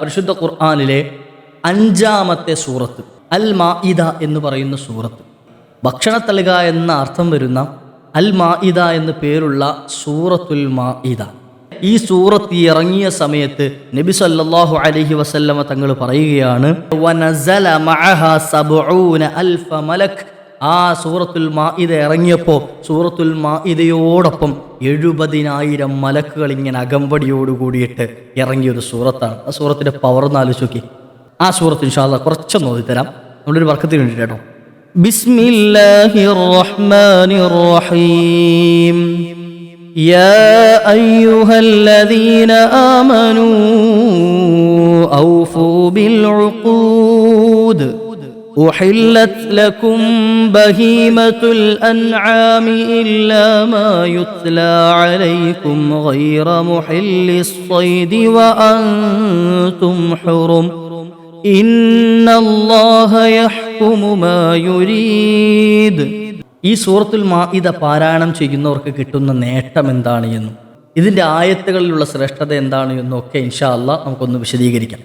പരിശുദ്ധ ഖുർആാനിലെ അഞ്ചാമത്തെ സൂറത്ത് അൽ മാഇദ എന്ന് പറയുന്ന സൂറത്ത്. ഭക്ഷണത്തളിക എന്ന അർത്ഥം വരുന്ന അൽ മാഇദ എന്ന് പേരുള്ള സൂറത്തുൽ മാഇദ. ഈ സൂറത്ത് ഇറങ്ങിയ സമയത്ത് നബി സല്ലാഹു അലഹി വസല്ലമ തങ്ങൾ പറയുകയാണ് "വനസല മഅഹ സബ്ഊന അൽഫ മലക് ആ സൂറത്തുൽ മാഇദ ഇറങ്ങിയപ്പോൾ സൂറത്തുൽ മാഇദയോടൊപ്പം എഴുപതിനായിരം മലക്കുകൾ ഇങ്ങനെ അകമ്പടിയോട് കൂടിയിട്ട് ഇറങ്ങിയ ഒരു സൂറത്താണ് ആ സൂറത്തിന്റെ പവർ ഒന്ന് ആലോചിച്ച് നോക്കി ആ സൂറത്ത് ഇൻഷാല്ല കുറച്ചൊന്ന് ഓതി തരാം നമ്മളൊരു വർക്കത്തിന് വേണ്ടി കേട്ടോ ബിസ്മില്ലാഹിർ റഹ്മാനിർ റഹീം يا أيها الذين آمنوا أوفوا بالعقود أحلت لكم بهيمة الأنعام إلا ما يتلى عليكم غير محل الصيد وأنتم حرم إن الله يحكم ما يريد ഈ സൂറത്തുൽ മാഇദ പാരായണം ചെയ്യുന്നവർക്ക് കിട്ടുന്ന നേട്ടം എന്താണ് എന്നും ഇതിൻ്റെ ആയത്തുകളിലുള്ള ശ്രേഷ്ഠത എന്താണ് എന്നും ഒക്കെ ഇൻഷാ അല്ലാ നമുക്കൊന്ന് വിശദീകരിക്കാം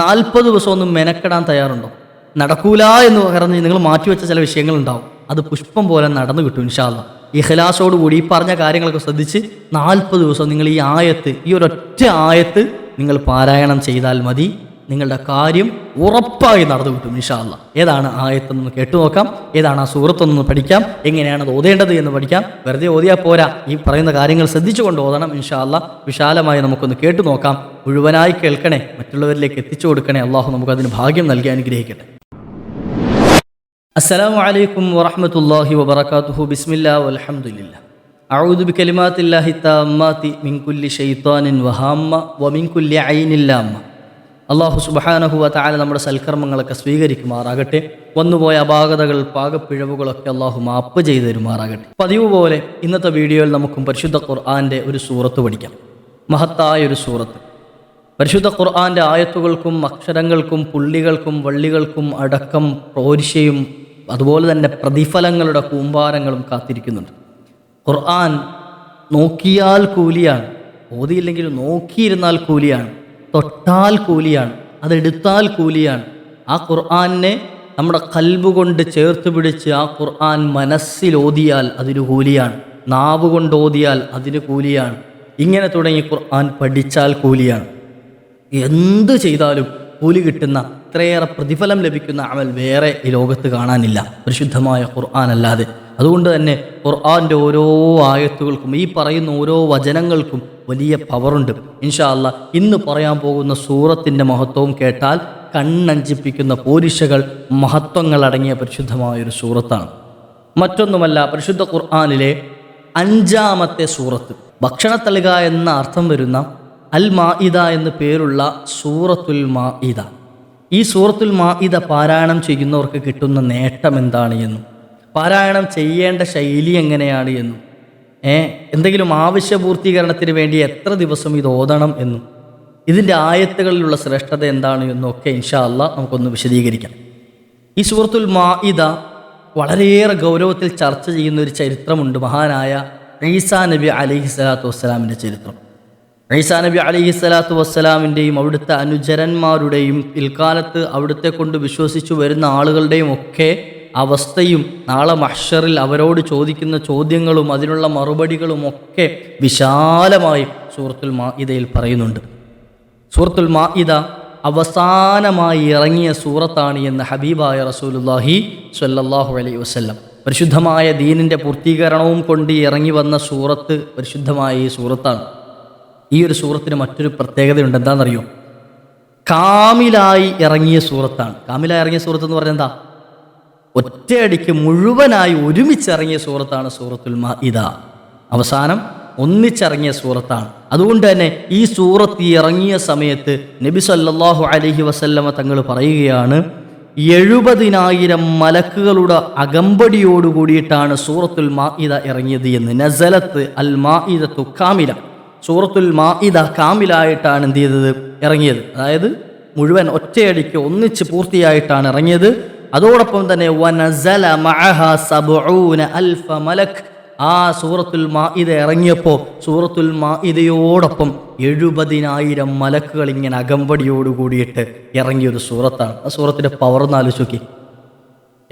നാൽപ്പത് ദിവസമൊന്നും മെനക്കെടാൻ തയ്യാറുണ്ടോ? നടക്കൂല എന്ന് പറഞ്ഞ് നിങ്ങൾ മാറ്റിവെച്ച ചില വിഷയങ്ങൾ വിഷയങ്ങളുണ്ടാവും. അത് പുഷ്പം പോലെ നടന്നു കിട്ടും ഇൻഷാല്ല ഇഖലാസോടുകൂടി ഈ പറഞ്ഞ കാര്യങ്ങളൊക്കെ ശ്രദ്ധിച്ച് നാൽപ്പത് ദിവസം നിങ്ങൾ ഈ ആയത്ത് ഈ ഒരൊറ്റ ആയത്ത് നിങ്ങൾ പാരായണം ചെയ്താൽ മതി. നിങ്ങളുടെ കാര്യം ഉറപ്പായി നടന്നു കിട്ടും ഇൻഷാല്ല ഏതാണ് ആയത്തെന്ന് കേട്ടു നോക്കാം ഏതാണ് ആ സുഹൃത്തൊന്ന് പഠിക്കാം എങ്ങനെയാണ് അത് ഓതേണ്ടത് എന്ന് പഠിക്കാം. വെറുതെ ഓതിയാൽ പോരാ. ഈ പറയുന്ന കാര്യങ്ങൾ ശ്രദ്ധിച്ചു കൊണ്ട് ഓതണം ഇൻഷാല്ല വിശാലമായി നമുക്കൊന്ന് കേട്ടു നോക്കാം. മുഴുവനായി കേൾക്കണേ മറ്റുള്ളവരിലേക്ക് എത്തിച്ചു കൊടുക്കണേ. അള്ളാഹു നമുക്ക് അതിന് ഭാഗ്യം നൽകി അനുഗ്രഹിക്കട്ടെ. അസ്സലാമു അലൈക്കും വറഹമത്തല്ലാഹി വബറകാതുഹു. ബിസ്മില്ലാ വൽഹംദുലില്ലാ അഊദു الله التامات മിൻ കുല്ലി شيطان وهامة വമിൻ കുല്ലി عين ലാമ്മ. അള്ളാഹു സുബ്ഹാനഹു വതആല നമ്മുടെ സൽക്കർമ്മങ്ങളൊക്കെ സ്വീകരിക്കുമാറാകട്ടെ. വന്നുപോയ അപാകതകൾ പാകപ്പിഴവുകളൊക്കെ അള്ളാഹു മാപ്പ് ചെയ്തു തരുമാറാകട്ടെ. പതിവ് പോലെ ഇന്നത്തെ വീഡിയോയിൽ നമുക്കും പരിശുദ്ധ ഖുർആന്റെ ഒരു സൂറത്ത് പഠിക്കാം. മഹത്തായ ഒരു സൂറത്ത്. പരിശുദ്ധ ഖുർആന്റെ ആയത്തുകൾക്കും അക്ഷരങ്ങൾക്കും പുള്ളികൾക്കും വള്ളികൾക്കും അടക്കം പ്രോരിശയും അതുപോലെ തന്നെ പ്രതിഫലങ്ങളുടെ കൂമ്പാരങ്ങളും കാത്തിരിക്കുന്നുണ്ട്. ഖുർആൻ നോക്കിയാൽ കൂലിയാണ്. ഓതിയില്ലെങ്കിൽ നോക്കിയിരുന്നാൽ കൂലിയാണ്. തൊട്ടാൽ കൂലിയാണ് അതെടുത്താൽ കൂലിയാണ്. ആ ഖുർആാനെ നമ്മുടെ കൽബ് കൊണ്ട് ചേർത്ത് പിടിച്ച് ആ ഖുർആൻ മനസ്സിലോതിയാൽ അതിന് കൂലിയാണ്. നാവ് കൊണ്ട് ഓതിയാൽ അതിന് കൂലിയാണ്. ഇങ്ങനെ തുടങ്ങി ഖുർആൻ പഠിച്ചാൽ കൂലിയാണ്. എന്ത് ചെയ്താലും കൂലി കിട്ടുന്ന അത്രയേറെ പ്രതിഫലം ലഭിക്കുന്ന അമൽ വേറെ ഈ ലോകത്ത് കാണാനില്ല. പരിശുദ്ധമായ ഖുർആൻ അല്ലാതെ. അതുകൊണ്ട് തന്നെ ഖുർആന്റെ ഓരോ ആയത്തുകൾക്കും ഈ പറയുന്ന ഓരോ വചനങ്ങൾക്കും വലിയ പവറുണ്ട്. ഇൻഷാ അല്ല ഇന്ന് പറയാൻ പോകുന്ന സൂറത്തിന്റെ മഹത്വവും കേട്ടാൽ കണ്ണഞ്ചിപ്പിക്കുന്ന പോരിശകൾ മഹത്വങ്ങൾ അടങ്ങിയ പരിശുദ്ധമായ ഒരു സൂറത്താണ്. മറ്റൊന്നുമല്ല പരിശുദ്ധ ഖുർആാനിലെ അഞ്ചാമത്തെ സൂറത്ത്. ഭക്ഷണത്തളിക എന്ന അർത്ഥം വരുന്ന അൽ മാഇദ എന്ന് പേരുള്ള സൂറത്തുൽ മാഇദ. ഈ സൂറത്തുൽ മാഇദ പാരായണം ചെയ്യുന്നവർക്ക് കിട്ടുന്ന നേട്ടം എന്താണ് എന്നും പാരായണം ചെയ്യേണ്ട ശൈലി എങ്ങനെയാണ് എന്നും എന്തെങ്കിലും ആവശ്യപൂർത്തീകരണത്തിന് വേണ്ടി എത്ര ദിവസം ഇത് ഓതണം എന്നും ഇതിന്റെ ആയത്തുകളിലുള്ള ശ്രേഷ്ഠത എന്താണ് എന്നൊക്കെ ഇൻഷാ അല്ലാ നമുക്കൊന്ന് വിശദീകരിക്കാം. ഈ സുഹൃത്തുൽ മാഇദ വളരെയേറെ ഗൗരവത്തിൽ ചർച്ച ചെയ്യുന്ന ഒരു ചരിത്രമുണ്ട്. മഹാനായ ഈസാ നബി അലിഹി സ്വലാത്തു വസ്സലാമിന്റെ ചരിത്രം. ഈസാ നബി അലിഹി സ്വലാത്തു വസ്സലാമിന്റെയും അവിടുത്തെ അനുചരന്മാരുടെയും പിൽക്കാലത്ത് അവിടുത്തെ കൊണ്ട് വിശ്വസിച്ചു വരുന്ന ആളുകളുടെയും ഒക്കെ അവസ്ഥയും നാളെ മഹ്ഷറിൽ അവരോട് ചോദിക്കുന്ന ചോദ്യങ്ങളും അതിനുള്ള മറുപടികളും ഒക്കെ വിശാലമായി സൂറത്തുൽ മാഇദയിൽ പറയുന്നുണ്ട്. സൂറത്തുൽ മാഇദ അവസാനമായി ഇറങ്ങിയ സൂറത്താണ് എന്ന് ഹബീബായ റസൂലുല്ലാഹി സല്ലാഹു അലൈഹി വസല്ലം. പരിശുദ്ധമായ ദീനിന്റെ പൂർത്തീകരണവും കൊണ്ട് ഇറങ്ങി വന്ന സൂറത്ത് പരിശുദ്ധമായ ഈ സൂറത്താണ്. ഈ ഒരു സൂറത്തിന് മറ്റൊരു പ്രത്യേകതയുണ്ട് എന്താണെന്നറിയോ? കാമിലായി ഇറങ്ങിയ സൂറത്താണ്. കാമിലായി ഇറങ്ങിയ സൂറത്ത് എന്ന് പറഞ്ഞാൽ എന്താ? ഒറ്റയടിക്ക് മുഴുവനായി ഒരുമിച്ചിറങ്ങിയ സൂറത്താണ് സൂറത്തുൽ മാഇദ. അവസാനം ഒന്നിച്ചിറങ്ങിയ സൂറത്താണ്. അതുകൊണ്ട് തന്നെ ഈ സൂറത്ത് ഇറങ്ങിയ സമയത്ത് നബി സല്ലാഹു അലഹി വസല്ലമ തങ്ങൾ പറയുകയാണ് എഴുപതിനായിരം മലക്കുകളുടെ അകമ്പടിയോട് കൂടിയിട്ടാണ് സൂറത്തുൽ മാഇദ ഇറങ്ങിയത് എന്ന്. നസലത്ത് അൽ മാഇദ കാമില. സൂറത്തുൽ മാഇദ കാമിലായിട്ടാണ് എന്ത് ചെയ്തത്? ഇറങ്ങിയത്. അതായത് മുഴുവൻ ഒറ്റയടിക്ക് ഒന്നിച്ച് പൂർത്തിയായിട്ടാണ് ഇറങ്ങിയത്. അതോടൊപ്പം തന്നെ വനസല മഅഹ സബഊന അൽഫ മലക്. ആ സൂറത്തുൽ മാഇദ ഇറങ്ങിയപ്പോൾ സൂറത്തുൽ മാഇദയോടൊപ്പം എഴുപതിനായിരം മലക്കുകൾ ഇങ്ങനെ അകമ്പടിയോട് കൂടിയിട്ട് ഇറങ്ങിയ ഒരു സൂറത്താണ്. ആ സൂറത്തിന്റെ പവർ ആലോചിച്ച്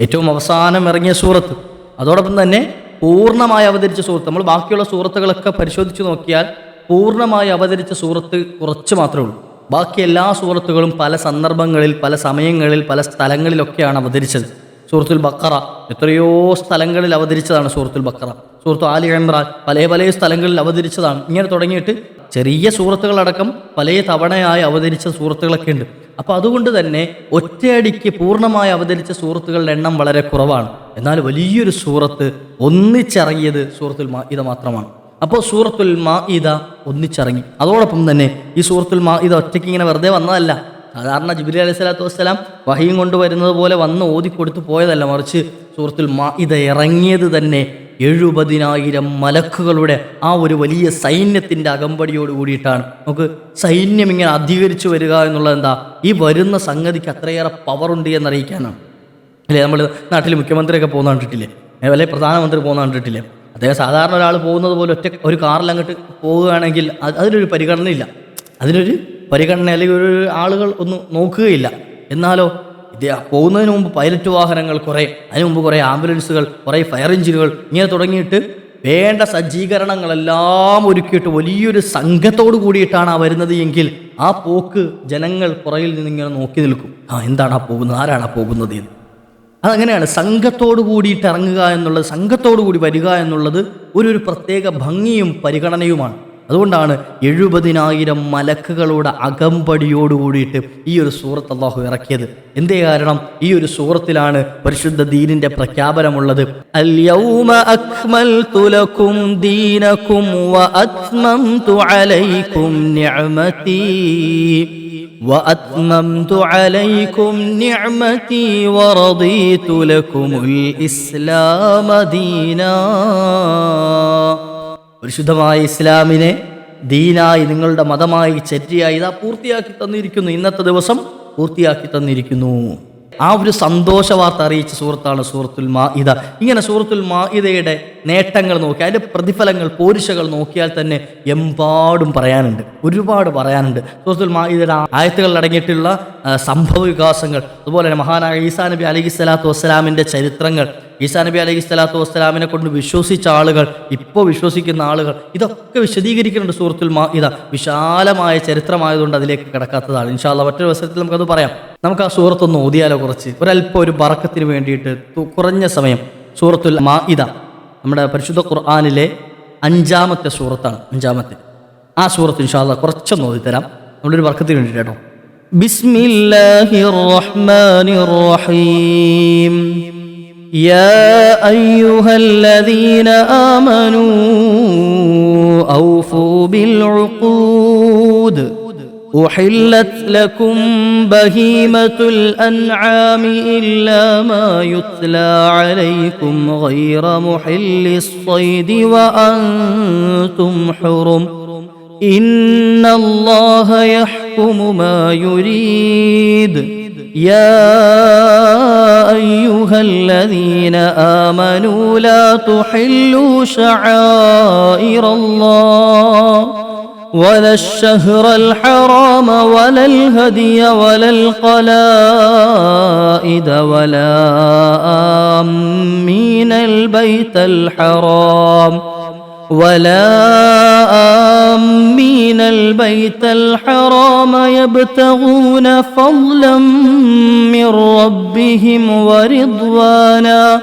ഏറ്റവും അവസാനം ഇറങ്ങിയ സൂറത്ത്. അതോടൊപ്പം തന്നെ പൂർണമായി അവതരിച്ച സൂറത്ത്. നമ്മൾ ബാക്കിയുള്ള സൂറത്തുകളൊക്കെ പരിശോധിച്ച് നോക്കിയാൽ പൂർണമായി അവതരിച്ച സൂറത്ത് കുറച്ച് മാത്രമേ ഉള്ളൂ. ബാക്കി എല്ലാ സൂറത്തുകളും പല സന്ദർഭങ്ങളിൽ പല സമയങ്ങളിൽ പല സ്ഥലങ്ങളിലൊക്കെയാണ് അവതരിച്ചത്. സൂറത്തുൽ ബക്കറ എത്രയോ സ്ഥലങ്ങളിൽ അവതരിച്ചതാണ് സൂറത്തുൽ ബക്കറ. സൂറത്തു ആലി ഇമ്രാൻ പല പല സ്ഥലങ്ങളിൽ അവതരിച്ചതാണ്. ഇങ്ങനെ തുടങ്ങിയിട്ട് ചെറിയ സൂറത്തുകളടക്കം പല തവണയായി അവതരിച്ച സൂറത്തുകളൊക്കെ ഉണ്ട് അപ്പോൾ അതുകൊണ്ട് തന്നെ ഒറ്റയടിക്ക് പൂർണമായി അവതരിച്ച സൂറത്തുകളുടെ എണ്ണം വളരെ കുറവാണ്. എന്നാൽ വലിയൊരു സൂറത്ത് ഒന്നിച്ചിറങ്ങിയത് സൂറത്തുൽ ഇത് മാത്രമാണ്. അപ്പോൾ സൂറത്തുൽ മാ ഇത ഒന്നിച്ചിറങ്ങി. അതോടൊപ്പം തന്നെ ഈ സൂറത്തുൽ മാ ഇത ഒറ്റയ്ക്ക് ഇങ്ങനെ വെറുതെ വന്നതല്ല. സാധാരണ ജിബിലി അലൈഹി സ്വലാത്തു വസ്സലാം വഹിയും കൊണ്ടുവരുന്നത് പോലെ വന്ന് ഓതിക്കൊടുത്ത് പോയതല്ല. മറിച്ച് സൂറത്തുൽ ഇത ഇറങ്ങിയത് തന്നെ എഴുപതിനായിരം മലക്കുകളുടെ ആ ഒരു വലിയ സൈന്യത്തിന്റെ അകമ്പടിയോട് കൂടിയിട്ടാണ്. നമുക്ക് സൈന്യം ഇങ്ങനെ അധികരിച്ചു വരിക എന്നുള്ളത് എന്താ? ഈ വരുന്ന സംഗതിക്ക് അത്രയേറെ പവറുണ്ട് എന്നറിയിക്കാനാണ്. അല്ലേ? നമ്മൾ നാട്ടിൽ മുഖ്യമന്ത്രിയൊക്കെ പോകുന്ന കണ്ടിട്ടില്ലേ? അല്ലെ? പ്രധാനമന്ത്രി പോകുന്ന കണ്ടിട്ടില്ലേ? അദ്ദേഹം സാധാരണ ഒരാൾ പോകുന്നത് പോലെ ഒറ്റ ഒരു കാറിൽ അങ്ങോട്ട് പോവുകയാണെങ്കിൽ അത് അതിനൊരു പരിഗണനയില്ല. അതിനൊരു പരിഗണന അല്ലെങ്കിൽ ഒരു ആളുകൾ ഒന്നും നോക്കുകയില്ല. എന്നാലോ പോകുന്നതിന് മുമ്പ് പൈലറ്റ് വാഹനങ്ങൾ കുറേ അതിനു മുമ്പ് കുറേ ആംബുലൻസുകൾ കുറേ ഫയർ എഞ്ചിനുകൾ ഇങ്ങനെ തുടങ്ങിയിട്ട് വേണ്ട സജ്ജീകരണങ്ങളെല്ലാം ഒരുക്കിയിട്ട് വലിയൊരു സംഘത്തോട് കൂടിയിട്ടാണ് ആ വരുന്നത് എങ്കിൽ ആ പോക്ക് ജനങ്ങൾ പുറകിൽ നിന്ന് ഇങ്ങനെ നോക്കി നിൽക്കും. ആ എന്താണ് ആ പോകുന്നത്? ആരാണ് ആ പോകുന്നത് എന്ന്? അതങ്ങനെയാണ്. സംഘത്തോടു കൂടിയിട്ട് ഇറങ്ങുക എന്നുള്ളത് സംഘത്തോടു കൂടി വരിക എന്നുള്ളത് ഒരു ഒരു പ്രത്യേക ഭംഗിയും പരിഗണനയുമാണ്. അതുകൊണ്ടാണ് എഴുപതിനായിരം മലക്കുകളുടെ അകമ്പടിയോട് കൂടിയിട്ട് ഈ ഒരു സൂറത്ത് അള്ളാഹു ഇറക്കിയത്. എന്തേ കാരണം? ഈ ഒരു സൂറത്തിലാണ് പരിശുദ്ധ ദീനിന്റെ പ്രഖ്യാപനമുള്ളത്. അൽയൗമ അക്മൽതു ലക്കും ദീനക്കും വഅത്മംതു അലൈക്കും നിഅമതി وأتممت عليكم نعمتي ورضيت لكم الإسلام دينا പരിശുദ്ധമായ ഇസ്ലാമിനെ ദീനായി നിങ്ങളുടെ മതമായി ചര്യയായി ഇതാ പൂർത്തിയാക്കി തന്നിരിക്കുന്നു ഇന്നത്തെ ദിവസം പൂർത്തിയാക്കി തന്നിരിക്കുന്നു ആ ഒരു സന്തോഷ വാർത്ത അറിയിച്ച സുഹൃത്താണ് സൂറത്തുൽ മാ ഇത ഇങ്ങനെ സൂറത്തുൽ മാ ഇതയുടെ നേട്ടങ്ങൾ നോക്കി അതിന്റെ പ്രതിഫലങ്ങൾ പോരിശകൾ നോക്കിയാൽ തന്നെ എമ്പാടും പറയാനുണ്ട്. ഒരുപാട് പറയാനുണ്ട്. സൂറത്തുൽ മാ ഇതയുടെ ആയത്തുകളിൽ അടങ്ങിയിട്ടുള്ള സംഭവ വികാസങ്ങൾ അതുപോലെ തന്നെ മഹാനായ ഈസാ നബി അലഹി സ്വലാത്തു വസ്സലാമിന്റെ ചരിത്രങ്ങൾ ഈസാ നബി അലൈഹി സ്വലാത്തു വസ്സലാമിനെ കൊണ്ട് വിശ്വസിച്ച ആളുകൾ ഇപ്പോൾ വിശ്വസിക്കുന്ന ആളുകൾ ഇതൊക്കെ വിശദീകരിക്കുന്നുണ്ട് സൂറത്തുൽ മാ ഇത വിശാലമായ ചരിത്രമായതുകൊണ്ട് അതിലേക്ക് കിടക്കാത്തതാണ്. ഇൻഷാല്ല മറ്റൊരു അവസരത്തിൽ നമുക്കത് പറയാം. നമുക്ക് ആ സൂറത്തൊന്ന് ഓതിയാലോ കുറച്ച്. ഒരല്പം ഒരു ബറക്കത്തിന് വേണ്ടിയിട്ട് കുറഞ്ഞ സമയം സൂറത്തുൽ മാ ഇത നമ്മുടെ പരിശുദ്ധ ഖുർആാനിലെ അഞ്ചാമത്തെ സൂറത്താണ്. അഞ്ചാമത്തെ. ആ സൂറത്ത് ഇൻഷാല്ല കുറച്ചൊന്ന് ഓതിത്തരാം. നമ്മളൊരു വർക്കത്തിന് വേണ്ടിയിട്ട് കേട്ടോ. ബിസ്മില്ലാഹിർ റഹ്മാനിർ റഹീം. يا أيها الذين آمنوا أوفوا بالعقود. أحلت لكم بهيمة الأنعام إلا ما يتلى عليكم غير محل الصيد وأنتم حرم. إن الله يحكم ما يريد. يا أيها الذين آمنوا لا تحلوا شعائر الله ولا الشهر الحرام ولا الهدي ولا القلائد ولا آمين البيت الحرام ولا آمين البيت الحرام يبتغون فضلا من ربهم ورضوانا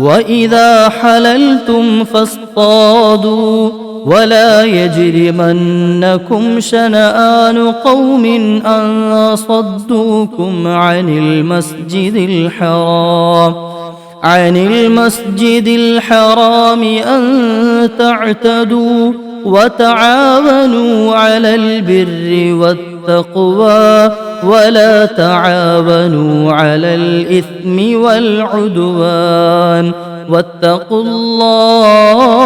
وإذا حللتم فاصطادوا ولا يجرمنكم شنآن قوم أن صدوكم عن المسجد الحرام عن المسجد الحرام أن تعتدوا وتعاونوا على البر والتقوى ولا تعاونوا على الإثم والعدوان واتقوا الله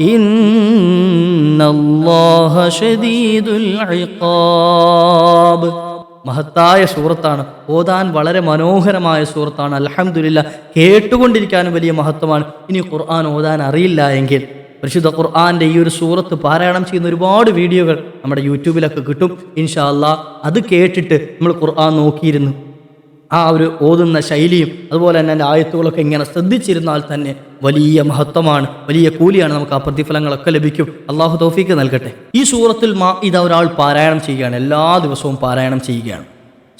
إن الله شديد العقاب മഹത്തായ സൂറത്താണ് ഓതാൻ വളരെ മനോഹരമായ സൂറത്താണ് അലഹമുല്ല കേട്ടുകൊണ്ടിരിക്കാനും വലിയ മഹത്വമാണ്. ഇനി ഖുർആൻ ഓതാൻ അറിയില്ല എങ്കിൽ പരിശുദ്ധ ഖുർആന്റെ ഈ ഒരു സൂറത്ത് പാരായണം ചെയ്യുന്ന ഒരുപാട് വീഡിയോകൾ നമ്മുടെ യൂട്യൂബിലൊക്കെ കിട്ടും. ഇൻഷാ അത് കേട്ടിട്ട് നമ്മൾ ഖുർആൻ നോക്കിയിരുന്നു ആ ഒരു ഓതുന്ന ശൈലിയും അതുപോലെ തന്നെ എന്റെ ആയത്തുകളൊക്കെ ഇങ്ങനെ ശ്രദ്ധിച്ചിരുന്നാൽ തന്നെ വലിയ മഹത്വമാണ് വലിയ കൂലിയാണ് നമുക്ക് ആ പ്രതിഫലങ്ങളൊക്കെ ലഭിക്കും. അള്ളാഹു തോഫീക്ക് നൽകട്ടെ. ഈ സൂറത്തിൽ മാ ഇത് ഒരാൾ പാരായണം ചെയ്യുകയാണ് എല്ലാ ദിവസവും പാരായണം ചെയ്യുകയാണ്.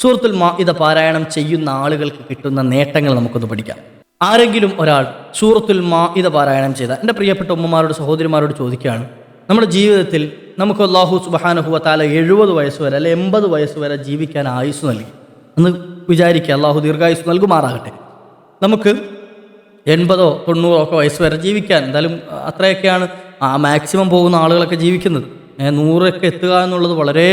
സൂറത്തിൽ മാ ഇത പാരായണം ചെയ്യുന്ന ആളുകൾക്ക് കിട്ടുന്ന നേട്ടങ്ങൾ നമുക്കൊന്ന് പഠിക്കാം. ആരെങ്കിലും ഒരാൾ സൂറത്തുൽ മാ ഇത പാരായണം ചെയ്ത എന്റെ പ്രിയപ്പെട്ട ഉമ്മമാരോട് സഹോദരിമാരോട് ചോദിക്കുകയാണ് നമ്മുടെ ജീവിതത്തിൽ നമുക്ക് അള്ളാഹു സുബാനഹുവ താല എഴുപത് വയസ്സ് വരെ അല്ലെ എൺപത് വയസ്സ് വരെ ജീവിക്കാൻ ആയുസ് നൽകി? എന്ന് വിചാരിക്കുക അള്ളാഹു ദീർഘായുസ് നൽകുമാറാകട്ടെ. നമുക്ക് എൺപതോ തൊണ്ണൂറോ ഒക്കെ വയസ്സ് വരെ ജീവിക്കാൻ എന്തായാലും അത്രയൊക്കെയാണ് ആ മാക്സിമം പോകുന്ന ആളുകളൊക്കെ ജീവിക്കുന്നത്. നൂറൊക്കെ എത്തുക എന്നുള്ളത് വളരെ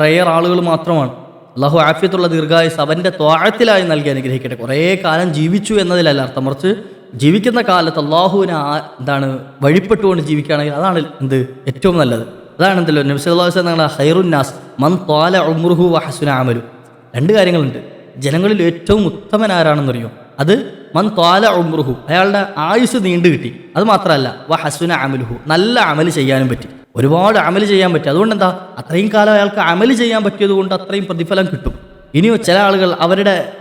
റെയർ ആളുകൾ മാത്രമാണ്. അള്ളാഹു ആഫിയത്തുള്ള ദീർഘായുസ് അവന്റെ ത്വാഴത്തിലായി നൽകി അനുഗ്രഹിക്കട്ടെ. കുറേ കാലം ജീവിച്ചു എന്നതിലല്ല അർത്ഥം. മറിച്ച് ജീവിക്കുന്ന കാലത്ത് അള്ളാഹുവിനെ എന്താണ് വഴിപ്പെട്ടുകൊണ്ട് ജീവിക്കുകയാണെങ്കിൽ അതാണ് എന്ത് ഏറ്റവും നല്ലത്. അതാണ് എന്തല്ലോ ഞങ്ങളുടെ ഹൈറുന്നാസ് മൻ ത്വാല ഉമ്രുഹു വഹസുന അമലു. രണ്ട് കാര്യങ്ങളുണ്ട്. ജനങ്ങളിൽ ഏറ്റവും ഉത്തമൻ ആരാണെന്നറിയോ അത് മൻ ത്വാല ഉമ്രുഹു. അയാളുടെ ആയുസ് നീണ്ടു കിട്ടി. അത് മാത്രമല്ല വ ഹസുന അമലുഹു. നല്ല അമൽ ചെയ്യാനും പറ്റി. ഒരുപാട് അമൽ ചെയ്യാൻ പറ്റി. അതുകൊണ്ട് എന്താ അത്രയും കാലം അയാൾക്ക് അമൽ ചെയ്യാൻ പറ്റിയത് കൊണ്ട് അത്രയും പ്രതിഫലം കിട്ടും. ഇനിയോ ചില ആളുകൾ അവരുടെ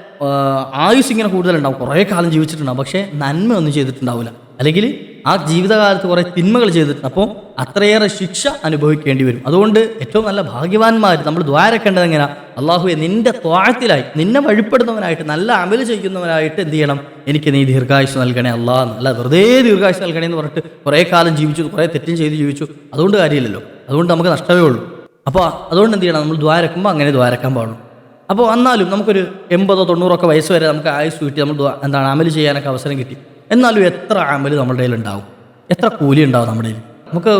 ആയുസ് ഇങ്ങനെ കൂടുതലുണ്ടാവും. കുറേ കാലം ജീവിച്ചിട്ടുണ്ടാവും. പക്ഷേ നന്മ ഒന്നും ചെയ്തിട്ടുണ്ടാവില്ല. അല്ലെങ്കിൽ ആ ജീവിതകാലത്ത് കുറേ തിന്മകൾ ചെയ്തിട്ടുണ്ട്. അപ്പോൾ അത്രയേറെ ശിക്ഷ അനുഭവിക്കേണ്ടി വരും. അതുകൊണ്ട് ഏറ്റവും നല്ല ഭാഗ്യവാന്മാർ നമ്മൾ ദ്വാരക്കേണ്ടത് എങ്ങനെ? അള്ളാഹുവെ നിന്റെ ത്വാഴത്തിലായി നിന്നെ വഴിപ്പെടുന്നവനായിട്ട് നല്ല അമൽ ചെയ്യുന്നവനായിട്ട് എന്ത് ചെയ്യണം? എനിക്ക് നീ ദീർഘായുസ് നൽകണേ അള്ളാഹ് അല്ല വെറുതെ ദീർഘായുസ് നൽകണേ എന്ന് പറഞ്ഞിട്ട് കുറേ കാലം ജീവിച്ചു കുറേ തെറ്റും ചെയ്ത് ജീവിച്ചു. അതുകൊണ്ട് കാര്യമില്ലല്ലോ. അതുകൊണ്ട് നമുക്ക് നഷ്ടമേ ഉള്ളൂ. അപ്പോൾ അതുകൊണ്ട് എന്ത് ചെയ്യണം? നമ്മൾ ദ്വാരക്കുമ്പോൾ അങ്ങനെ ദ്വാരക്കാൻ പാടുള്ളൂ. അപ്പോൾ എന്നാലും നമുക്കൊരു എൺപതോ തൊണ്ണൂറൊക്കെ വയസ്സ് വരെ നമുക്ക് ആയുസ് കിട്ടി നമ്മൾ എന്താണ് അമൽ ചെയ്യാനൊക്കെ അവസരം കിട്ടി. എന്നാലും എത്ര അമൽ നമ്മുടെ ഉണ്ടാവും എത്ര കൂലി ഉണ്ടാവും നമ്മുടെ നമുക്ക്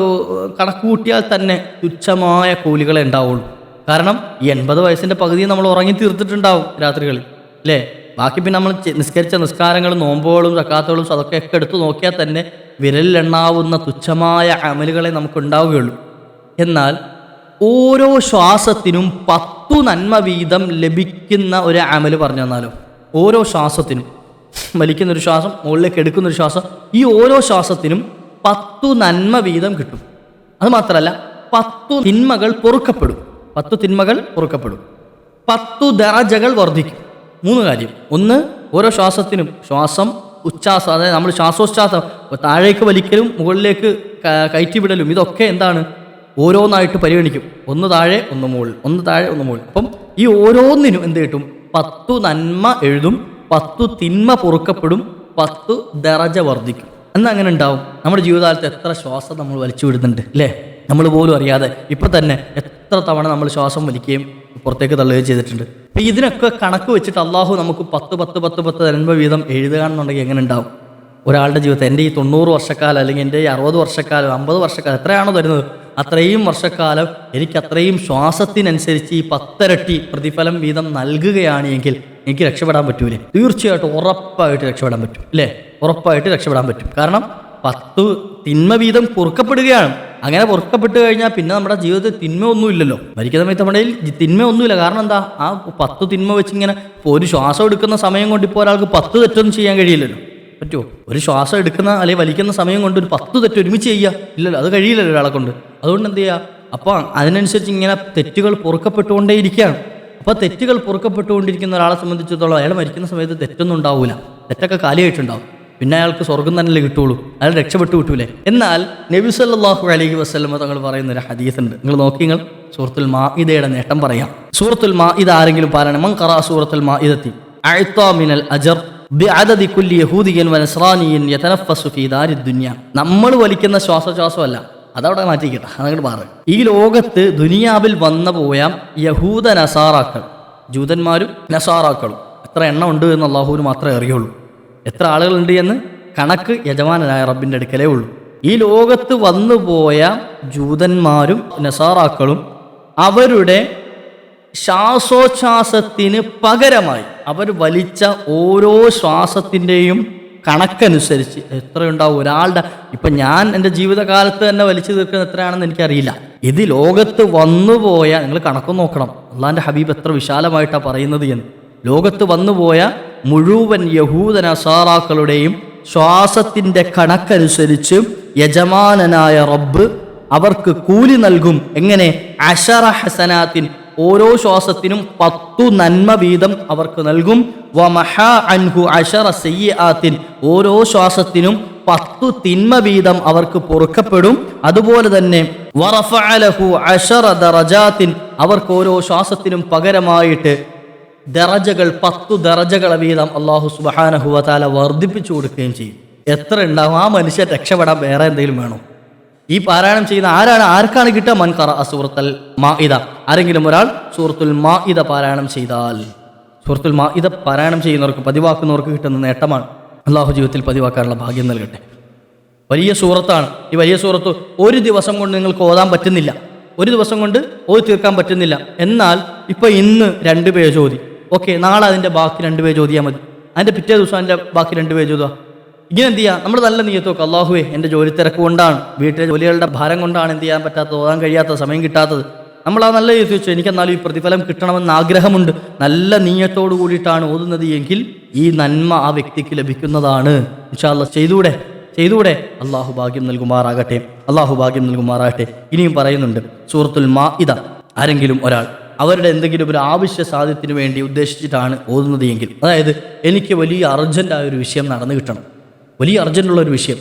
കണക്ക് കൂട്ടിയാൽ തന്നെ തുച്ഛമായ കൂലികളെ ഉണ്ടാവുള്ളൂ. കാരണം എൺപത് വയസ്സിന്റെ പകുതി നമ്മൾ ഉറങ്ങി തീർത്തിട്ടുണ്ടാവും രാത്രികളിൽ അല്ലേ? ബാക്കി പിന്നെ നമ്മൾ നിസ്കരിച്ച നിസ്കാരങ്ങളും നോമ്പുകളും ചക്കാത്തുകളും അതൊക്കെ എടുത്തു നോക്കിയാൽ തന്നെ വിരലിലെണ്ണാവുന്ന തുച്ഛമായ അമലുകളെ നമുക്ക് ഉണ്ടാവുകയുള്ളൂ. എന്നാൽ ഓരോ ശ്വാസത്തിനും പത്തു നന്മ വീതം ലഭിക്കുന്ന ഒരു അമൽ പറഞ്ഞു തന്നാലോ? ഓരോ ശ്വാസത്തിനും. വലിക്കുന്ന ഒരു ശ്വാസം മുകളിലേക്ക് എടുക്കുന്ന ഒരു ശ്വാസം ഈ ഓരോ ശ്വാസത്തിനും പത്തു നന്മ വീതം കിട്ടും. അത് മാത്രമല്ല പത്തു തിന്മകൾ പൊറുക്കപ്പെടും. പത്തു തിന്മകൾ പൊറുക്കപ്പെടും. പത്തു ദറജകൾ വർദ്ധിക്കും. മൂന്ന് കാര്യം. ഒന്ന് ഓരോ ശ്വാസത്തിനും ശ്വാസം ഉച്ഛ്വാസം അതായത് നമ്മൾ ശ്വാസോച്ഛ്വാസം താഴേക്ക് വലിക്കലും മുകളിലേക്ക് കയറ്റിവിടലും ഇതൊക്കെ എന്താണ്? ഓരോന്നായിട്ട് പരിഗണിക്കും. ഒന്ന് താഴെ ഒന്ന് മുകളിൽ. ഒന്ന് താഴെ ഒന്ന് മുകളിൽ. അപ്പം ഈ ഓരോന്നിനും എന്ത് കിട്ടും? പത്തു നന്മ എഴുതും. പത്തു തിന്മ പൊറുക്കപ്പെടും പത്തു ദറജ വർദ്ധിക്കും. എന്നാ അങ്ങനെ ഉണ്ടാവും. നമ്മുടെ ജീവിതകാലത്ത് എത്ര ശ്വാസം നമ്മൾ വലിച്ചു വിടുന്നുണ്ട് അല്ലേ? നമ്മൾ പോലും അറിയാതെ ഇപ്പൊ തന്നെ എത്ര തവണ നമ്മൾ ശ്വാസം വലിക്കുകയും പുറത്തേക്ക് തള്ളുകയും ചെയ്തിട്ടുണ്ട്. അപ്പൊ ഇതിനൊക്കെ കണക്ക് വെച്ചിട്ട് അള്ളാഹു നമുക്ക് പത്ത് പത്ത് പത്ത് പത്ത് നന്മ വീതം എഴുതുകയാണെന്നുണ്ടെങ്കിൽ എങ്ങനെ ഉണ്ടാവും? ഒരാളുടെ ജീവിതത്തിൽ എന്റെ ഈ തൊണ്ണൂറ് വർഷക്കാലം അല്ലെങ്കിൽ എന്റെ ഈ അറുപത് വർഷക്കാലം അമ്പത് വർഷക്കാലം എത്രയാണോ തരുന്നത് അത്രയും വർഷക്കാലം എനിക്ക് അത്രയും ശ്വാസത്തിനനുസരിച്ച് ഈ പത്തരട്ടി പ്രതിഫലം വീതം നൽകുകയാണ് എങ്കിൽ എനിക്ക് രക്ഷപ്പെടാൻ പറ്റൂലേ. തീർച്ചയായിട്ടും ഉറപ്പായിട്ട് രക്ഷപ്പെടാൻ പറ്റും അല്ലേ? ഉറപ്പായിട്ട് രക്ഷപ്പെടാൻ പറ്റും. കാരണം പത്ത് തിന്മ വീതം പൊറുക്കപ്പെടുകയാണ്. അങ്ങനെ പൊറുക്കപ്പെട്ട് കഴിഞ്ഞാൽ പിന്നെ നമ്മുടെ ജീവിതത്തിൽ തിന്മ ഒന്നുമില്ലല്ലോ. മരിക്കുന്ന സമയത്ത് നമ്മുടെ കയ്യിൽ തിന്മ ഒന്നുമില്ല. കാരണം എന്താ? ആ പത്ത് തിന്മ വെച്ച് ഇങ്ങനെ ഒരു ശ്വാസം എടുക്കുന്ന സമയം കൊണ്ട് ഇപ്പോൾ ഒരാൾക്ക് പത്ത് തെറ്റൊന്നും ചെയ്യാൻ കഴിയില്ലല്ലോ. പറ്റുമോ ഒരു ശ്വാസം എടുക്കുന്ന അല്ലെങ്കിൽ വലിക്കുന്ന സമയം കൊണ്ട് ഒരു പത്ത് തെറ്റ് ഒരുമിച്ച് ചെയ്യുക. ഇല്ലല്ലോ അത് കഴിയില്ലല്ലോ ഒരാളെ കൊണ്ട്. അതുകൊണ്ട് എന്ത് ചെയ്യുക? അപ്പോൾ അതിനനുസരിച്ച് ഇങ്ങനെ തെറ്റുകൾ പൊറുക്കപ്പെട്ടുകൊണ്ടേ ഇരിക്കുകയാണ് അപ്പോൾ തെറ്റുകൾ പൊറുക്കപ്പെട്ടുകൊണ്ടിരിക്കുന്ന ഒരാളെ സംബന്ധിച്ചിടത്തോളം അയാൾ മരിക്കുന്ന സമയത്ത് തെറ്റൊന്നും ഉണ്ടാവില്ല തെറ്റൊക്കെ കാലിയായിട്ടുണ്ടാവും. പിന്നെ അയാൾക്ക് സ്വർഗം തന്നെ കിട്ടുള്ളൂ. അയാൾ രക്ഷപ്പെട്ടു കിട്ടൂലേ. എന്നാൽ നബി സല്ലാഹു അലൈഹി വസ്ലമ തങ്ങൾ പറയുന്ന ഒരു ഹദീസ് ഉണ്ട് നിങ്ങൾ നോക്കി നിങ്ങൾ. സൂറത്തുൽ മാഇദയുടെ നേട്ടം പറയാം. സൂറത്തുൽ മാഇദ ആരെങ്കിലും പാരായണം മൻ ഖറഅ സൂറത്തുൽ മാഇദത്തി. ഇതെത്തി മിനൽ അജർ. നമ്മൾ വലിക്കുന്ന ശ്വാസോച്ഛ്വാസമല്ല. അതവിടെ മാറ്റിക്കട്ടെ അതങ്ങോട്ട് മാറ്. ഈ ലോകത്ത് ദുനിയാവിൽ വന്നു പോയ യഹൂദ നസാറാക്കൾ ജൂതന്മാരും നസാറാക്കളും. എത്ര എണ്ണം ഉണ്ട് എന്ന് അള്ളാഹുവിന് മാത്രമേ അറിയുള്ളൂ. എത്ര ആളുകളുണ്ട് എന്ന് കണക്ക് യജമാനായ റബ്ബിന്റെ അടുക്കലേ ഉള്ളൂ. ഈ ലോകത്ത് വന്നു പോയ ജൂതന്മാരും നസാറാക്കളും അവരുടെ ശ്വാസോച്ഛ്വാസത്തിന് പകരമായി അവർ വലിച്ച ഓരോ ശ്വാസത്തിന്റെയും കണക്കനുസരിച്ച് എത്രയുണ്ടാവും? ഒരാളുടെ ഇപ്പം ഞാൻ എന്റെ ജീവിതകാലത്ത് തന്നെ വലിച്ചു തീർക്കുന്നത് എത്രയാണെന്ന് എനിക്കറിയില്ല. ഇത് ലോകത്ത് വന്നുപോയ നിങ്ങൾ കണക്കും നോക്കണം. അള്ളാന്റെ ഹബീബ് എത്ര വിശാലമായിട്ടാണ് പറയുന്നത് എന്ന്. ലോകത്ത് വന്നുപോയ മുഴുവൻ യഹൂദന സാറാക്കളുടെയും ശ്വാസത്തിന്റെ കണക്കനുസരിച്ച് യജമാനനായ റബ്ബ് അവർക്ക് കൂലി നൽകും. എങ്ങനെ? അഷറ ഹസനാത്തിൻ ഓരോ ശ്വാസത്തിനും പത്തു നന്മ വീതം അവർക്ക് നൽകും. വമഹ അൻഹു അഷറ സയ്യാത്തിൻ ഓരോ ശ്വാസത്തിനും പത്തു തിന്മ വീതം അവർക്ക് പൊറുക്കപ്പെടും. അതുപോലെ തന്നെ വറഫഅലഹു അഷറ ദറജാത്തിൻ. അവർക്ക് ഓരോ ശ്വാസത്തിനും പകരമായിട്ട് ദറജകൾ പത്തു ദറജകൾ വീതം അള്ളാഹു സുബാനഹുവ താല വർദ്ധിപ്പിച്ചു കൊടുക്കുകയും ചെയ്യും. എത്ര ഉണ്ടാവും? ആ മനുഷ്യൻ രക്ഷപ്പെടാൻ വേറെ എന്തെങ്കിലും വേണോ? ഈ പാരായണം ചെയ്യുന്ന ആരാണ്? ആർക്കാണ് കിട്ടുക? മൻകറ അസുഹൃത്തൽ മാ ഇത ആരെങ്കിലും ഒരാൾ സൂറത്തുൽ മാ ഇത പാരായണം ചെയ്താൽ സൂറത്തുൽ മാ ഇത പാരായണം ചെയ്യുന്നവർക്ക് പതിവാക്കുന്നവർക്ക് കിട്ടുന്ന നേട്ടമാണ്. അള്ളാഹു ജീവിതത്തിൽ പതിവാക്കാനുള്ള ഭാഗ്യം നൽകട്ടെ. വലിയ സൂറത്താണ്. ഈ വലിയ സൂറത്ത് ഒരു ദിവസം കൊണ്ട് നിങ്ങൾക്ക് ഓതാൻ പറ്റുന്നില്ല. ഒരു ദിവസം കൊണ്ട് ഓതി തീർക്കാൻ പറ്റുന്നില്ല. എന്നാൽ ഇപ്പൊ ഇന്ന് രണ്ട് പേജ് ഓക്കെ നാളെ അതിന്റെ ബാക്കി രണ്ട് പേജ് മതി. അതിന്റെ പിറ്റേ ദിവസം അതിന്റെ ബാക്കി രണ്ട് പേജ് ഇങ്ങനെ എന്ത് ചെയ്യുക നമ്മൾ നല്ല നീയത്ത് നോക്കുക അള്ളാഹുവേ എന്റെ ജോലി തിരക്ക് കൊണ്ടാണ് വീട്ടിലെ ജോലികളുടെ ഭാരം കൊണ്ടാണ് എന്ത് ചെയ്യാൻ പറ്റാത്തത്? ഓതാൻ കഴിയാത്ത സമയം കിട്ടാത്തത്. നമ്മൾ ആ നല്ല നീയത്ത് വെച്ചു എനിക്ക് എന്നാലും ഈ പ്രതിഫലം കിട്ടണമെന്ന് ആഗ്രഹമുണ്ട്. നല്ല നീയത്തോടു കൂടിയിട്ടാണ് ഓതുന്നത് എങ്കിൽ ഈ നന്മ ആ വ്യക്തിക്ക് ലഭിക്കുന്നതാണ്. ഇൻഷാല്ല ചെയ്തൂടെ? ചെയ്തൂടെ? അള്ളാഹു ഭാഗ്യം നൽകുമാറാകട്ടെ. അള്ളാഹു ഭാഗ്യം നൽകുമാറാകട്ടെ. ഇനിയും പറയുന്നുണ്ട് സൂറത്തുൽ മാ ഇത ആരെങ്കിലും ഒരാൾ അവരുടെ എന്തെങ്കിലും ഒരു ആവശ്യ സാധ്യത്തിന് വേണ്ടി ഉദ്ദേശിച്ചിട്ടാണ് ഓതുന്നത് എങ്കിൽ അതായത് എനിക്ക് വലിയ അർജന്റായ ഒരു വിഷയം നടന്നു കിട്ടണം. വലിയ അർജന്റുള്ള ഒരു വിഷയം.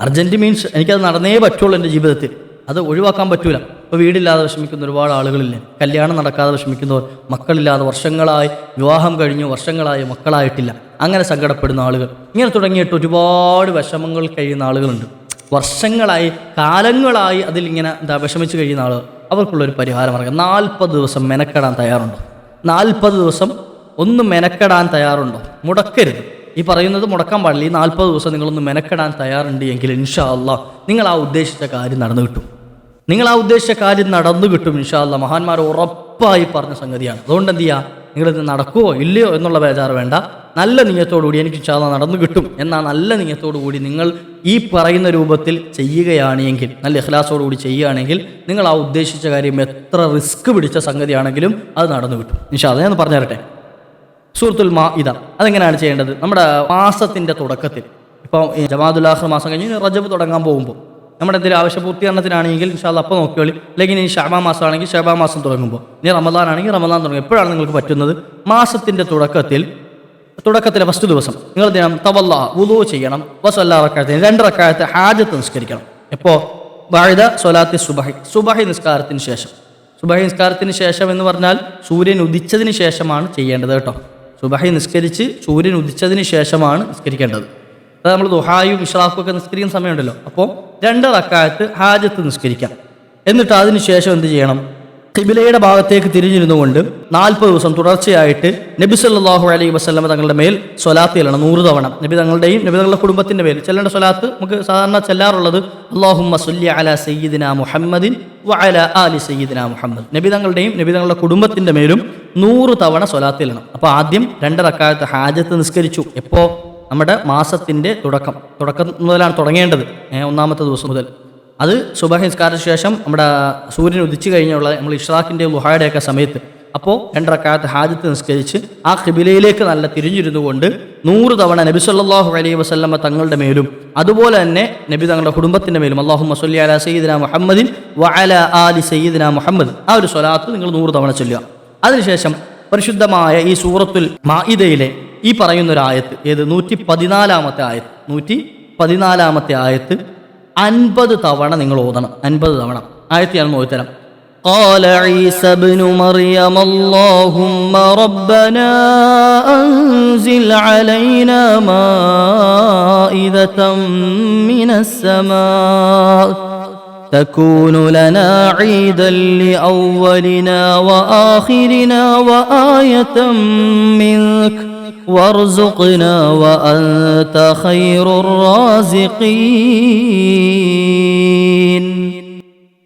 അർജന്റ് മീൻസ് എനിക്കത് നടന്നേ പറ്റുള്ളൂ എന്റെ ജീവിതത്തിൽ. അത് ഒഴിവാക്കാൻ പറ്റൂല. ഇപ്പോൾ വീടില്ലാതെ വിഷമിക്കുന്ന ഒരുപാട് ആളുകളില്ലേ? കല്യാണം നടക്കാതെ വിഷമിക്കുന്നവർ മക്കളില്ലാതെ വർഷങ്ങളായി വിവാഹം കഴിഞ്ഞു വർഷങ്ങളായി മക്കളായിട്ടില്ല. അങ്ങനെ സങ്കടപ്പെടുന്ന ആളുകൾ. ഇങ്ങനെ തുടങ്ങിയിട്ട് ഒരുപാട് വിഷമങ്ങൾ കഴിയുന്ന ആളുകളുണ്ട്. വർഷങ്ങളായി കാലങ്ങളായി അതിലിങ്ങനെ എന്താ വിഷമിച്ച് കഴിയുന്ന ആളുകൾ. അവർക്കുള്ളൊരു പരിഹാരം പറയാം നാൽപ്പത് ദിവസം മെനക്കെടാൻ തയ്യാറുണ്ടോ? നാൽപ്പത് ദിവസം ഒന്ന് മെനക്കെടാൻ തയ്യാറുണ്ടോ? മുടക്കരുത്. ഈ പറയുന്നത് മുടക്കാൻ പാടില്ല. ഈ നാൽപ്പത് ദിവസം നിങ്ങളൊന്ന് മെനക്കെടാൻ തയ്യാറുണ്ട് എങ്കിൽ ഇൻഷാ അള്ളാഹ് നിങ്ങൾ ആ ഉദ്ദേശിച്ച കാര്യം നടന്നു കിട്ടും. നിങ്ങൾ ആ ഉദ്ദേശിച്ച കാര്യം നടന്നു കിട്ടും ഇൻഷാ അള്ളാഹ് മഹാന്മാർ ഉറപ്പായി പറഞ്ഞ സംഗതിയാണ്. അതുകൊണ്ട് എന്ത് ചെയ്യുക നിങ്ങളിത് നടക്കുമോ ഇല്ലയോ എന്നുള്ള ബേജാറ് വേണ്ട. നല്ല നീയത്തോടുകൂടി എനിക്ക് ഇൻഷാല്ല നടന്നു കിട്ടും എന്നാൽ നല്ല നീയത്തോടുകൂടി നിങ്ങൾ ഈ പറയുന്ന രൂപത്തിൽ ചെയ്യുകയാണ് എങ്കിൽ നല്ല ഇഖ്ലാസോടുകൂടി ചെയ്യുകയാണെങ്കിൽ നിങ്ങൾ ആ ഉദ്ദേശിച്ച കാര്യം എത്ര റിസ്ക് പിടിച്ച സംഗതിയാണെങ്കിലും അത് നടന്നു കിട്ടും. ഇൻഷാ അള്ളാഹ് ഞാൻ പറഞ്ഞു തരട്ടെ സൂറത്തുൽ മാ ഇത അതെങ്ങനെയാണ് ചെയ്യേണ്ടത്? നമ്മുടെ മാസത്തിന്റെ തുടക്കത്തിൽ. ഇപ്പം ഈ ജമാദുല്ലാഹർ മാസം കഴിഞ്ഞ് റജബ് തുടങ്ങാൻ പോകുമ്പോൾ നമ്മുടെ എന്തെങ്കിലും ആവശ്യ പൂർത്തീകരണത്തിനാണെങ്കിൽ ഇൻഷാല്ല അപ്പോൾ നോക്കിയോളി അല്ലെങ്കിൽ ഇനി ഷാബാ മാസമാണെങ്കിൽ ഷാബാ മാസം തുടങ്ങുമ്പോൾ. ഇനി റമദാൻ ആണെങ്കിൽ റമദാൻ തുടങ്ങും. എപ്പോഴാണ് നിങ്ങൾക്ക് പറ്റുന്നത്? മാസത്തിന്റെ തുടക്കത്തിൽ തുടക്കത്തിലെ ഫസ്റ്റ് ദിവസം. നിങ്ങൾ ദിനം തവല്ല വുളു ചെയ്യണം. വസല്ല റക്കായത്തിന് രണ്ട് റക്കായത്ത് ഹാജത്ത് നിസ്കരിക്കണം. എപ്പോൾ വാഴുത സൊലാത്തി സുബഹി. സുബഹി നിസ്കാരത്തിന് ശേഷം. സുബഹി നിസ്കാരത്തിന് ശേഷം എന്ന് പറഞ്ഞാൽ സൂര്യൻ ഉദിച്ചതിന് ശേഷമാണ് ചെയ്യേണ്ടത് കേട്ടോ. സുബഹി നിസ്കരിച്ച് സൂര്യൻ ഉദിച്ചതിന് ശേഷമാണ് നിസ്കരിക്കേണ്ടത്. അത് നമ്മൾ ദുഹായും ഇഷ്റാഫും ഒക്കെ നിസ്കരിക്കുന്ന സമയമുണ്ടല്ലോ. അപ്പോൾ രണ്ട് റക്കായത്ത് ഹാജത്ത് നിസ്കരിക്കാം. എന്നിട്ട് അതിന് ശേഷം എന്ത് ചെയ്യണം? കിബിലയുടെ ഭാഗത്തേക്ക് തിരിഞ്ഞിരുന്നുകൊണ്ട് നാൽപ്പത് ദിവസം തുടർച്ചയായിട്ട് നബി സല്ലാഹു അലൈഹി വസ്ലമ തങ്ങളുടെ മേൽ സ്വലാത്ത് ചെല്ലണം നൂറ് തവണ. നബി തങ്ങളുടെയും നബി തങ്ങളുടെ കുടുംബത്തിന്റെ പേര് ചെല്ലേണ്ട സ്വലാത്ത് നമുക്ക് സാധാരണ ചെല്ലാറുള്ളത് അള്ളാഹുമ്മ സുല്ലി അല സയ്യിദിന മുഹമ്മദിൻ വ അല ആലി സയ്യിദിന മുഹമ്മദ്. നബി തങ്ങളുടെയും നബി തങ്ങളുടെ കുടുംബത്തിന്റെ മേലും നൂറ് തവണ സ്വലാത്ത് ചെല്ലണം അപ്പോൾ ആദ്യം രണ്ട് റക്കായത്ത് ഹാജത്ത് നിസ്കരിച്ചു. എപ്പോ? നമ്മുടെ മാസത്തിന്റെ തുടക്കം. തുടക്കം മുതലാണ് തുടങ്ങേണ്ടത്. ഒന്നാമത്തെ ദിവസം മുതൽ. അത് സുബഹിസ്കാരത്തിന് ശേഷം നമ്മുടെ സൂര്യൻ ഉദിച്ചു കഴിഞ്ഞുള്ള നമ്മൾ ഇഷ്റാഖിന്റെ ലുഹായുടെയൊക്കെ സമയത്ത് അപ്പോൾ രണ്ടറക്കാലത്ത് ഹാജത്ത് നിസ്കരിച്ച് ആ കിബിലയിലേക്ക് നല്ല തിരിഞ്ഞിരുന്നു കൊണ്ട് നൂറ് തവണ നബി സല്ലാഹു അലൈഹി വസല്ലമ തങ്ങളുടെ മേലും അതുപോലെ തന്നെ നബി തങ്ങളുടെ കുടുംബത്തിന്റെ മേലും അള്ളാഹു മസല്ലി അല സയ്യിദിന മുഹമ്മദിൻ വഅല ആലി സയ്യിദിന മുഹമ്മദ് ആ ഒരു സ്വലാത്ത് നിങ്ങൾ നൂറ് തവണ ചൊല്ലുക. അതിനുശേഷം പരിശുദ്ധമായ ഈ സൂറത്തുൽ മാഇദയിലെ ഈ പറയുന്ന ആയത്ത് ഏത്? നൂറ്റി പതിനാലാമത്തെ ആയത്ത്. നൂറ്റി പതിനാലാമത്തെ ആയത്ത് അൻപത് തവണ നിങ്ങൾ ഓതണം അൻപത് തവണ ആയത്ത് ഞാൻ ഓതിത്തരാം قال عيسى ابن مريم اللهم ربنا أنزل علينا مائدة من السماء تكون لنا عيدا لأولنا وآخرنا وآية منك وارزقنا وأنت خير الرازقين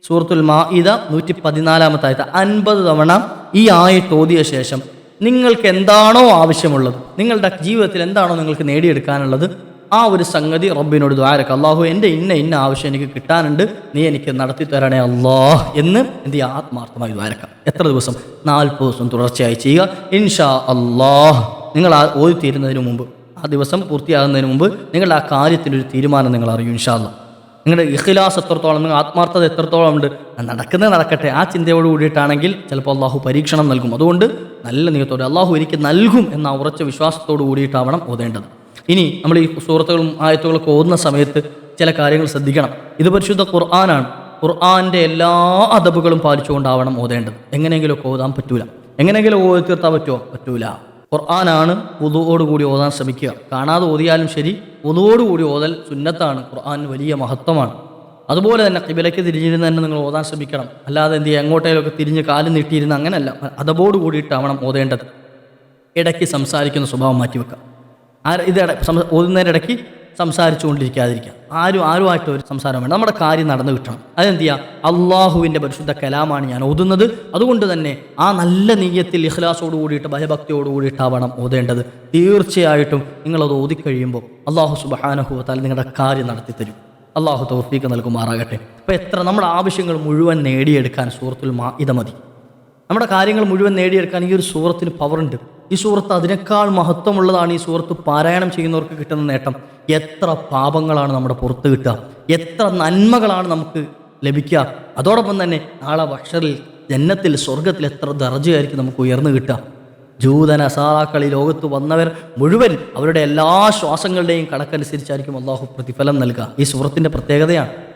സൂറത്തുൽ മാഇദ നൂറ്റി പതിനാലാമത്തെ ആയത്ത് അൻപത് തവണ ഈ ആയത്ത് ഓതിയ ശേഷം നിങ്ങൾക്ക് എന്താണോ ആവശ്യമുള്ളത് നിങ്ങളുടെ ജീവിതത്തിൽ എന്താണോ നിങ്ങൾക്ക് നേടിയെടുക്കാനുള്ളത് ആ ഒരു സംഗതി റബ്ബിനോട് ദ്വാരക്ക അള്ളാഹു എൻ്റെ ഇന്ന ഇന്ന ആവശ്യം എനിക്ക് കിട്ടാനുണ്ട് നീ എനിക്ക് നടത്തി തരണേ അള്ളാഹ് എന്ന് എന്ത് ചെയ്യുക ആത്മാർത്ഥമായി ദ്വാരക്കാം എത്ര ദിവസം നാൽപ്പത് ദിവസം തുടർച്ചയായി ചെയ്യുക ഇൻഷാ അള്ളാഹ് നിങ്ങൾ ആ ഓതി തീരുന്നതിന് മുമ്പ് ആ ദിവസം പൂർത്തിയാകുന്നതിന് മുമ്പ് നിങ്ങൾ ആ കാര്യത്തിന്റെ ഒരു തീരുമാനം നിങ്ങൾ അറിയും ഇൻഷാല്ല നിങ്ങളുടെ ഇഖിലാസ് എത്രത്തോളം നിങ്ങൾ ആത്മാർത്ഥത എത്രത്തോളം ഉണ്ട് നടക്കുന്നത് നടക്കട്ടെ. ആ ചിന്തയോട് കൂടിയിട്ടാണെങ്കിൽ ചിലപ്പോൾ അള്ളാഹു പരീക്ഷണം നൽകും. അതുകൊണ്ട് നല്ല നിയത്തോടെ അള്ളാഹു എനിക്ക് നൽകും എന്ന ഉറച്ച വിശ്വാസത്തോട് കൂടിയിട്ടാവണം ഓതേണ്ടത്. ഇനി നമ്മൾ ഈ സുഹൃത്തുക്കളും ആയത്തുകളൊക്കെ ഓതുന്ന സമയത്ത് ചില കാര്യങ്ങൾ ശ്രദ്ധിക്കണം. ഇത് പരിശുദ്ധ ഖുർആനാണ്. ഖുർആാന്റെ എല്ലാ അദബുകളും പാലിച്ചുകൊണ്ടാവണം ഓതേണ്ടത്. എങ്ങനെയെങ്കിലുമൊക്കെ ഓതാൻ പറ്റൂല. എങ്ങനെയെങ്കിലും ഓതി തീർത്താൻ പറ്റുമോ? പറ്റൂല. ഖുർആനാണ് കൂടി ഓതാൻ ശ്രമിക്കുക. കാണാതെ ഓതിയാലും ശരി കൂടി ഓതൽ സുന്നത്താണ്. ഖുർആൻ വലിയ മഹത്വമാണ്. അതുപോലെ തന്നെ കിബിലയ്ക്ക് തിരിഞ്ഞിരുന്ന് തന്നെ നിങ്ങൾ ഓതാൻ ശ്രമിക്കണം. അല്ലാതെ എന്ത് ചെയ്യുക എങ്ങോട്ടേലൊക്കെ തിരിഞ്ഞ് കാലും നീട്ടിയിരുന്ന് അങ്ങനെയല്ല അതബോട് കൂടിയിട്ടാവണം ഓതേണ്ടത്. ഇടയ്ക്ക് സംസാരിക്കുന്ന സ്വഭാവം മാറ്റിവെക്കാം ആ ഇത് ഓതുന്നതിനിടയ്ക്ക് സംസാരിച്ചുകൊണ്ടിരിക്കാതിരിക്കുക ആരും ആരുമായിട്ട് ഒരു സംസാരം വേണം നമ്മുടെ കാര്യം നടന്നു കിട്ടണം. അതെന്ത് ചെയ്യുക അള്ളാഹുവിന്റെ പരിശുദ്ധ കലാമാണ് ഞാൻ ഓതുന്നത്. അതുകൊണ്ട് തന്നെ ആ നല്ല നീയത്തിൽ ഇഖ്ലാസോട് കൂടിയിട്ട് ഭയഭക്തിയോട് കൂടിയിട്ടാവണം ഓതേണ്ടത്. തീർച്ചയായിട്ടും നിങ്ങളത് ഓതിക്കഴിയുമ്പോൾ അള്ളാഹു സുബഹാനഹുവത്താൽ നിങ്ങളുടെ കാര്യം നടത്തി തരും അള്ളാഹു തോഫീക്ക് നൽകുമാറാകട്ടെ. അപ്പോൾ എത്ര നമ്മുടെ ആവശ്യങ്ങൾ മുഴുവൻ നേടിയെടുക്കാൻ സൂറത്തുൽ മാ ഇത് മതി. നമ്മുടെ കാര്യങ്ങൾ മുഴുവൻ നേടിയെടുക്കാൻ ഈ ഒരു സൂറത്തിന് പവറുണ്ട് ഈ സൂറത്ത് അതിനേക്കാൾ മഹത്വമുള്ളതാണ് ഈ സൂറത്ത് പാരായണം ചെയ്യുന്നവർക്ക് കിട്ടുന്ന നേട്ടം. എത്ര പാപങ്ങളാണ് നമ്മുടെ പുറത്ത് കിട്ടുക. എത്ര നന്മകളാണ് നമുക്ക് ലഭിക്കുക. അതോടൊപ്പം തന്നെ നാളെ ഭക്ഷറിൽ ജന്നത്തിൽ സ്വർഗത്തിൽ എത്ര ദർജയായിരിക്കും നമുക്ക് ഉയർന്നു കിട്ടുക. ജൂതന അസാറാക്കൾ ഈ ലോകത്ത് വന്നവർ മുഴുവൻ അവരുടെ എല്ലാ ശ്വാസങ്ങളുടെയും കണക്കനുസരിച്ചായിരിക്കും അള്ളാഹു പ്രതിഫലം നൽകുക. ഈ സൂറത്തിന്റെ പ്രത്യേകതയാണ്.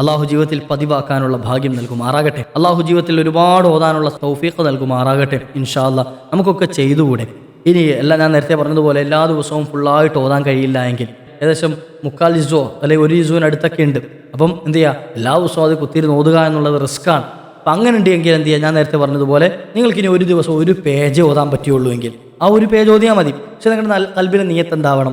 അള്ളാഹു ജീവിതത്തിൽ പതിവാക്കാനുള്ള ഭാഗ്യം നൽകുമാറാകട്ടെ. അള്ളാഹു ജീവിതത്തിൽ ഒരുപാട് ഓതാനുള്ള തൗഫീഖ് നൽകുമാറാകട്ടെ. ഇൻഷാല്ല നമുക്കൊക്കെ ചെയ്തുകൂടെ? ഇനി എല്ലാം ഞാൻ നേരത്തെ പറഞ്ഞതുപോലെ എല്ലാ ദിവസവും ഫുള്ളായിട്ട് ഓതാൻ കഴിയില്ല എങ്കിൽ. ഏകദേശം മുക്കാൽ ഇസോ അല്ലെങ്കിൽ ഒരു ഇസുവിന് അടുത്തൊക്കെ ഉണ്ട്. അപ്പം എന്ത് ചെയ്യുക എല്ലാ ദിവസവും അത് കുത്തിയിരുന്ന് ഓതുക എന്നുള്ളത് റിസ്ക്കാണ് അപ്പം അങ്ങനെ ഉണ്ടെങ്കിൽ എന്ത് ചെയ്യുക ഞാൻ നേരത്തെ പറഞ്ഞതുപോലെ നിങ്ങൾക്കിനി ഒരു ദിവസം ഒരു പേജ് ഓതാൻ പറ്റുള്ളൂ എങ്കിൽ. ആ ഒരു പേജ് ഓതിയാൽ മതി. പക്ഷെ നിങ്ങളുടെ കൽബിലെ നീയത്ത് എന്താവണം?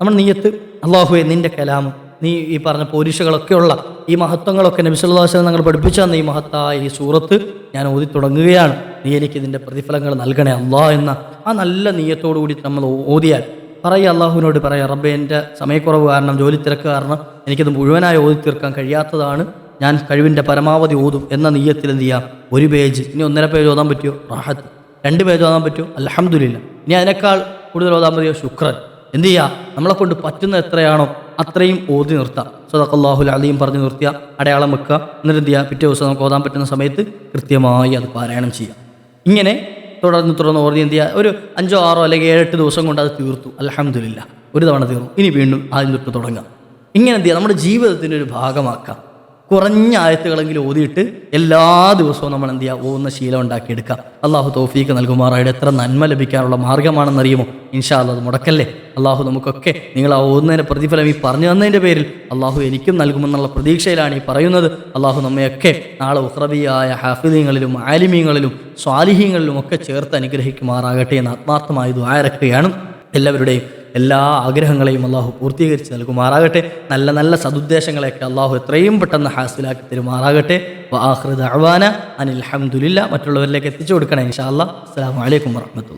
നമ്മുടെ നീയത്ത് അള്ളാഹുവെ നിന്റെ കലാമ്. നീ ഈ പറഞ്ഞ പോലീസുകളൊക്കെയുള്ള ഈ മഹത്വങ്ങളൊക്കെ നബിസുല്ലാസ്ലം ഞങ്ങൾ പഠിപ്പിച്ചു തന്ന ഈ മഹത്തായ ഈ സൂറത്ത് ഞാൻ ഓതി തുടങ്ങുകയാണ്. നീ എനിക്ക് ഇതിന്റെ പ്രതിഫലങ്ങൾ നൽകണേ അള്ളാ എന്ന ആ നല്ല നീയത്തോടു കൂടി നമ്മൾ ഓതിയാൽ. പറയുക അള്ളാഹുവിനോട് പറയാം റബ്ബെ എന്റെ സമയക്കുറവ് കാരണം ജോലി തിരക്ക് കാരണം എനിക്കത് മുഴുവനായി ഓതി തീർക്കാൻ കഴിയാത്തതാണ്. ഞാൻ കഴിവിന്റെ പരമാവധി ഓതും എന്ന നീയത്തിൽ എന്ത് ചെയ്യാം? ഒരു പേജ്. ഇനി ഒന്നര പേജ് ഓതാൻ പറ്റുമോ? റാഹത്ത്. രണ്ട് പേജ് ഓതാൻ പറ്റുമോ? അലഹമുല്ല ഇനി അതിനേക്കാൾ കൂടുതൽ ഓതാൻ മതിയോ ശുക്രൻ. എന്ത് ചെയ്യുക നമ്മളെ കൊണ്ട് പറ്റുന്ന എത്രയാണോ അത്രയും ഓതി നിർത്താം. സദഖല്ലാഹുൽ അലിയും പറഞ്ഞു നിർത്തിയ അടയാളം വെക്കുക. എന്നിട്ട് എന്ത് ചെയ്യുക പിറ്റേ ദിവസം നമുക്ക് ഓതാൻ പറ്റുന്ന സമയത്ത് കൃത്യമായി അത് പാരായണം ചെയ്യാം. ഇങ്ങനെ തുടർന്ന് തുടർന്ന് ഓർത്തി എന്ത് ചെയ്യുക? ഒരു അഞ്ചോ ആറോ അല്ലെങ്കിൽ ഏഴെട്ട് ദിവസം കൊണ്ട് അത് തീർത്തു. അലഹമില്ല ഒരു തവണ തീർന്നു. ഇനി വീണ്ടും ആദ്യം തൊട്ട് തുടങ്ങാം. ഇങ്ങനെ എന്ത് ചെയ്യുക? നമ്മുടെ ജീവിതത്തിന്റെ ഒരു ഭാഗമാക്കാം. കുറഞ്ഞ ആയത്തുകളെങ്കിലും ഓതിയിട്ട് എല്ലാ ദിവസവും നമ്മൾ എന്ത് ചെയ്യുക? ഓന്ന ശീലം ഉണ്ടാക്കിയെടുക്കുക. അള്ളാഹു തോഫീക്ക് നൽകുമാറായിട്ട് എത്ര നന്മ ലഭിക്കാനുള്ള മാർഗമാണെന്നറിയുമോ ഇൻഷാ അത് മുടക്കല്ലേ? അള്ളാഹു നമുക്കൊക്കെ നിങ്ങൾ ആ ഓന്നതിന്റെ പ്രതിഫലം ഈ പറഞ്ഞു തന്നതിന്റെ പേരിൽ അള്ളാഹു എനിക്കും നൽകുമെന്നുള്ള പ്രതീക്ഷയിലാണ് ഈ പറയുന്നത്. അള്ളാഹു നമ്മയൊക്കെ നാളെ ഉഹ്റബിയായ ഹാഫിദീങ്ങളിലും ആലിമീങ്ങളിലും സ്വാലിഹീങ്ങളിലും ഒക്കെ ചേർത്ത് അനുഗ്രഹിക്കുമാറാകട്ടെ എന്ന് ആത്മാർത്ഥമായി ദ്വാരക്കുകയാണ് എല്ലാവരുടെയും എല്ലാ ആഗ്രഹങ്ങളെയും അള്ളാഹു പൂർത്തീകരിച്ച് നൽകുമാറാകട്ടെ. നല്ല നല്ല സതുദ്ദേശങ്ങളെയൊക്കെ അള്ളാഹു എത്രയും പെട്ടെന്ന് ഹാസിലാക്കി തരുമാറാകട്ടെ. വാഹൃദ് അഹ്വാന അനിൽ അഹമ്മദില്ല മറ്റുള്ളവരിലേക്ക് എത്തിച്ചു കൊടുക്കണേ ഇൻഷാ അല്ലാ അസ്സാം വലൈക്കും വർഹമത്തുള്ള